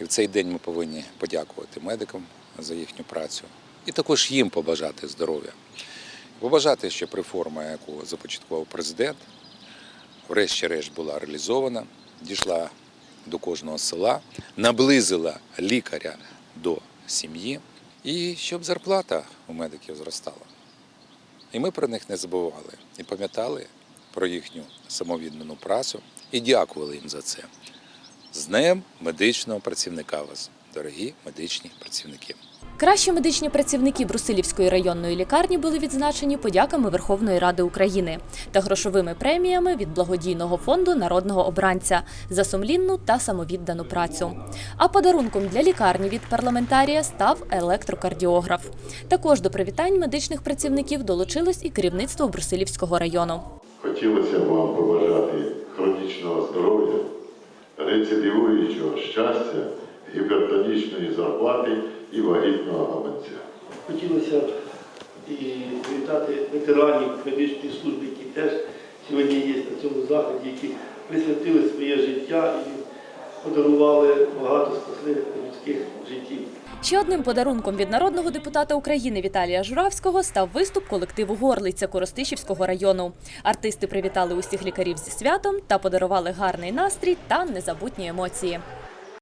І в цей день ми повинні подякувати медикам за їхню працю і також їм побажати здоров'я. Побажати, щоб реформа, яку започаткував президент, врешті-решт була реалізована, дійшла до кожного села, наблизила лікаря до сім'ї, і щоб зарплата у медиків зростала. І ми про них не забували і пам'ятали про їхню самовіддану працю і дякували їм за це. З Днем медичного працівника вас, дорогі медичні працівники. Кращі медичні працівники Брусилівської районної лікарні були відзначені подяками Верховної Ради України та грошовими преміями від благодійного фонду народного обранця за сумлінну та самовіддану працю. А подарунком для лікарні від парламентарія став електрокардіограф. Також до привітань медичних працівників долучилось і керівництво Брусилівського району. Хотілося б вам побажати рецидивуючого щастя, гіпертонічної зарплати і вагітного гаманця. Хотілося б і привітати ветеранів медичної служби, які теж сьогодні є на цьому заході, які присвятили своє життя і подарували багато. Ще одним подарунком від народного депутата України Віталія Журавського став виступ колективу Горлиця Коростишівського району. Артисти привітали усіх лікарів зі святом та подарували гарний настрій та незабутні емоції.